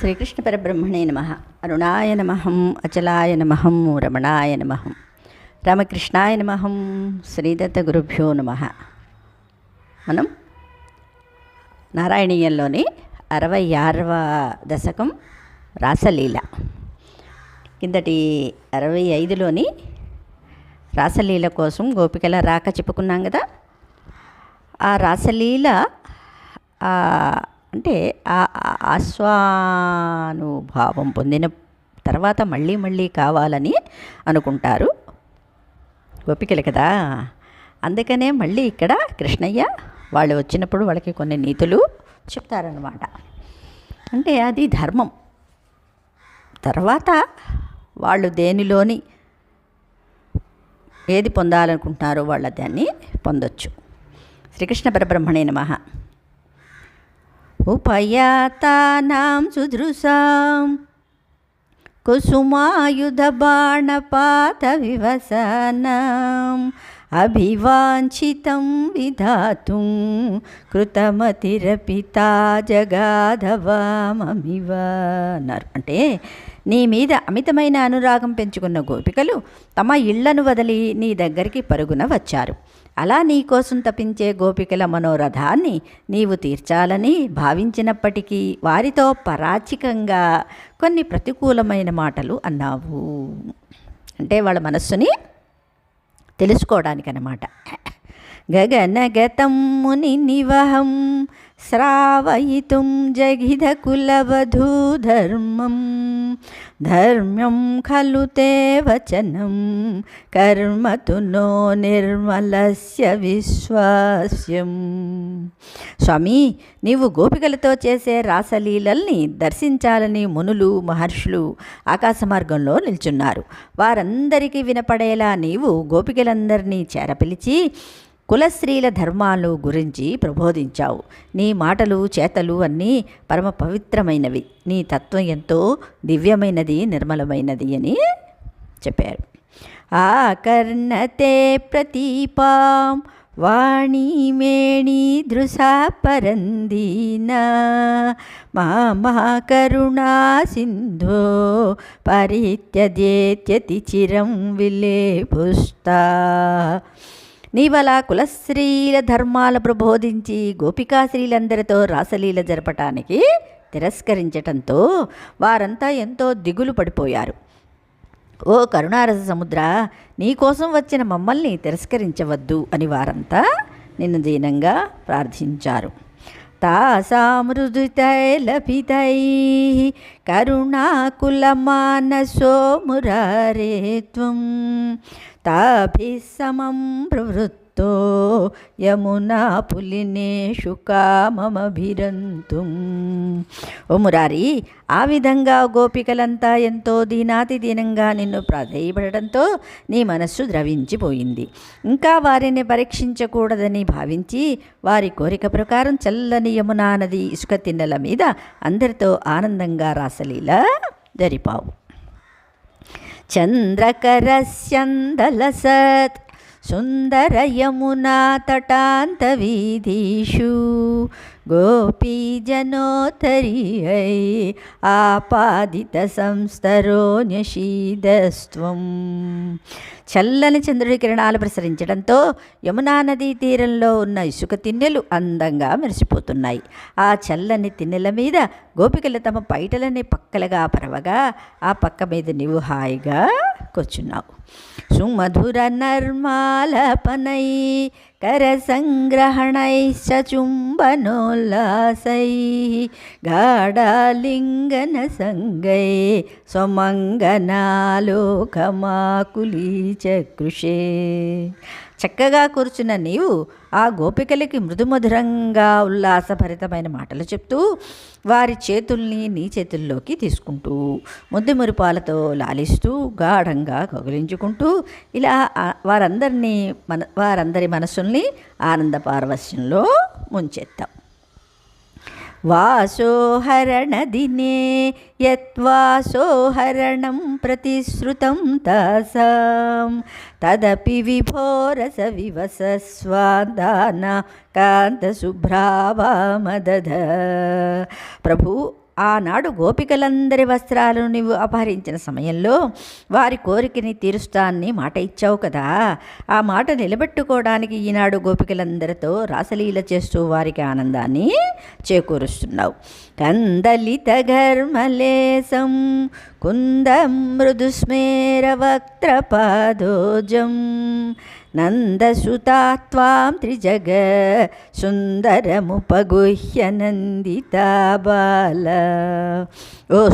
శ్రీకృష్ణ పరబ్రహ్మణే నమ. అరుణాయ నమహం అచలాయ నమహం రమణాయ నమహం రామకృష్ణాయ నమహం శ్రీదత్త గురుభ్యో నమ. మనం నారాయణీయంలోని అరవై ఆరవ దశకం రాసలీల. కిందటి అరవై ఐదులోని రాసలీల కోసం గోపికల రాక చెప్పుకున్నాం కదా? ఆ రాసలీల అంటే ఆ ఆస్వానుభావం పొందిన తర్వాత మళ్ళీ మళ్ళీ కావాలని అనుకుంటారు. ఒప్పికలు కదా? అందుకనే మళ్ళీ ఇక్కడ కృష్ణయ్య వాళ్ళు వచ్చినప్పుడు వాళ్ళకి కొన్ని నీతులు చెప్తారనమాట అంటే అది ధర్మం. తర్వాత వాళ్ళు దేనిలోని ఏది పొందాలనుకుంటున్నారో వాళ్ళ దాన్ని పొందొచ్చు. శ్రీకృష్ణ పరబ్రహ్మణే నమ. ఉపయాతానాం సుదృశాం కుసుమాయుధబాణపాతవివసనం అభివాంఛితం విధాతుం. కృతమతిరపితా జగాధవామమివ. అన్నారు అంటే నీ మీద అమితమైన అనురాగం పెంచుకున్న గోపికలు తమ ఇళ్ళను వదిలి నీ దగ్గరికి పరుగున వచ్చారు. అలా నీకోసం తపించే గోపికల మనోరథాన్ని నీవు తీర్చాలని భావించినప్పటికీ వారితో పరాచికంగా కొన్ని ప్రతికూలమైన మాటలు అన్నావు. అంటే వాళ్ళ మనస్సుని తెలుసుకోవడానికన్నమాట. గగనగతం ముని నివహం శ్రావయితుం జగిద కులవధూధర్మం. ధర్మ్యం ఖలు తే వచనం. కర్మతు నో నిర్మలస్య విశ్వాస్యం. స్వామి నీవు గోపికలతో చేసే రాసలీలల్ని దర్శించాలని మునులు మహర్షులు ఆకాశ మార్గంలో నిల్చున్నారు. వారందరికీ వినపడేలా నీవు గోపికలందరినీ చేరపిలిచి కులస్త్రీల ధర్మాలు గురించి ప్రబోధించావు. నీ మాటలు చేతలు అన్నీ పరమ పవిత్రమైనవి. నీ తత్వం ఎంతో దివ్యమైనది నిర్మలమైనది అని చెప్పారు. ఆకర్ణతే ప్రతీపాం వాణీమేణి దృశా పరందీనా మా కరుణా సింధో పరిత్యజేత్యతి చిరం విలేపుస్తా నీవల కులశ్రీల ధర్మాల ప్రబోధించి గోపికాశ్రీలందరితో రాసలీల జరపటానికి తిరస్కరించటంతో వారంతా ఎంతో దిగులు పడిపోయారు. ఓ కరుణారస సముద్ర నీకోసం వచ్చిన మమ్మల్ని తిరస్కరించవద్దు అని వారంతా నిన్ను దీనంగా ప్రార్థించారు. తాసామృదుతైలపితై కరుణాకులమానసో మురారే త్వం తాభిः సమం ప్రవృత్తో యమునా పులినేషు కామమభిరంతుం ఓ మురారి ఆ విధంగా గోపికలంతా ఎంతో దీనాతి దీనంగా నిన్ను ప్రాధేయపడటంతో నీ మనస్సు ద్రవించిపోయింది. ఇంకా వారిని పరీక్షించకూడదని భావించి వారి కోరిక ప్రకారం చల్లని యమునా నది ఇసుక తిన్నెల మీద అందరితో ఆనందంగా రాసలీల జరిపావు. చంద్రకరస్యందలసత్ సుందరయమునా జనోతరి హై ఆపాదిత సంస్తరోన్యశీదస్త్వం చల్లని చంద్రుడి కిరణాలు ప్రసరించడంతో యమునా నదీ తీరంలో ఉన్న ఇసుక తిన్నెలు అందంగా మెరిసిపోతున్నాయి. ఆ చల్లని తిన్నెల మీద గోపికలు తమ పైటలని పక్కలుగా పరవగా ఆ పక్క మీద నీవు హాయిగా కూర్చున్నావు సుమధుర నర్మాలపనై కర సంగ్రహణైశ్చ చుంబనోల్లాసై గాఢాలింగన సంగై స్వమంగనాలోకమాకులీ చకృషే చక్కగా కూర్చున్న నీవు ఆ గోపికలకి మృదుమధురంగా ఉల్లాసభరితమైన మాటలు చెప్తూ వారి చేతుల్ని నీ చేతుల్లోకి తీసుకుంటూ ముద్దు మురిపాలతో లాలిస్తూ గాఢంగా కగులించుకుంటూ ఇలా వారందరినీ మన వారందరి మనసుల్ని ఆనంద పార్వశ్యంలో ముంచెత్తాం. వాసోహరణదినే యత్వాసోహరణం ప్రతిశ్రుతం తాసాం. తదపి విభోరస వివసస్వాదాన కాంతశుభ్రావామదధ ప్రభు ఆనాడు గోపికలందరి వస్త్రాలను నీవు అపహరించిన సమయంలో వారి కోరికని తీరుస్తానని మాట ఇచ్చావు కదా. ఆ మాట నిలబెట్టుకోవడానికి ఈనాడు గోపికలందరితో రాసలీల చేస్తూ వారికి ఆనందాన్ని చేకూరుస్తున్నావు. కందలిత ఘర్మలేశం కుందం మృదుస్మేర వక్త్రపాదోజం నందసుతా త్వాం త్రిజగ సుందరముపగుహ్య నందితా బాల ఓ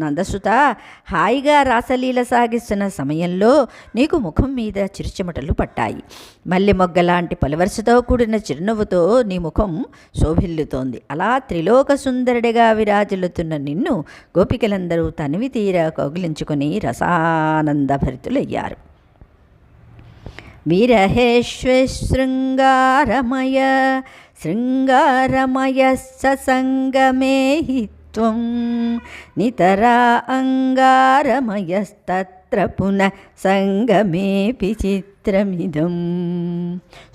నందసుత హాయిగా రాసలీల సాగిస్తున్న సమయంలో నీకు ముఖం మీద చిరుచెమటలు పట్టాయి. మల్లె మొగ్గలాంటి పలువరుసతో కూడిన చిరునవ్వుతో నీ ముఖం శోభిల్లుతోంది. అలా త్రిలోక సుందరుడిగా విరాజిల్లుతున్న నిన్ను గోపికలందరూ తనివి తీర కౌగిలించుకొని రసానందభరితులయ్యారు. విరహేష్వశృంగారమయ శృంగారమయ ససంగమే हि त्वं నితరా అంగారమయస్తత్ర పునః సంగమేపి చిత్రమిదం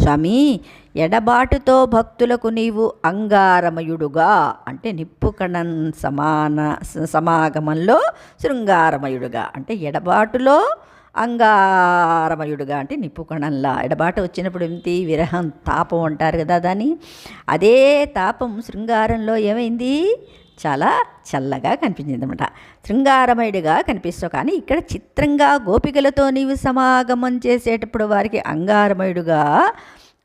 స్వామి ఎడబాటుతో భక్తులకు నీవు అంగారమయుడుగా అంటే నిప్పు కణం సమాన సమాగమంలో శృంగారమయుడుగా అంటే ఎడబాటులో అంగారమయుడుగా అంటే నిప్పు ఎడబాట వచ్చినప్పుడు ఏంటి విరహం తాపం అంటారు కదా దాన్ని. అదే తాపం శృంగారంలో ఏమైంది? చాలా చల్లగా కనిపించింది అనమాట శృంగారమయుడిగా కనిపిస్తావు కానీ ఇక్కడ చిత్రంగా గోపికలతో నీవు సమాగమం చేసేటప్పుడు వారికి అంగారమయుడుగా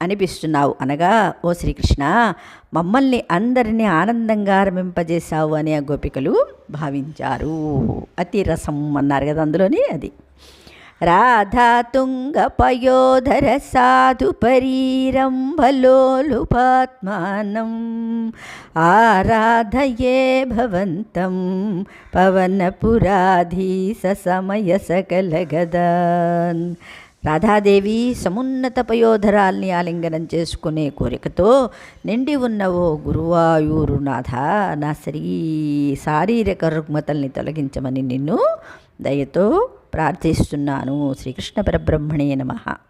అనిపిస్తున్నావు. అనగా ఓ శ్రీకృష్ణ మమ్మల్ని అందరినీ ఆనందంగా రమింపజేశావు అని ఆ గోపికలు భావించారు. అతి రసం అన్నారు కదా అందులోని అది. రాధా తుంగపయోధర సాధు పరీరంభలోలుపాత్మానం ఆరాధయే భవంతం పవనపురాధీస సమయ సకల గదాన్ రాధాదేవి సమున్నత పయోధరాల్ని ఆలింగనం చేసుకునే కోరికతో నిండి ఉన్న ఓ గురువాయూరు నాథ నా శరీ శారీరక రుగ్మతల్ని తొలగించమని నిన్ను దయతో ప్రార్థిస్తున్నాను. శ్రీకృష్ణ పరబ్రహ్మణే నమః.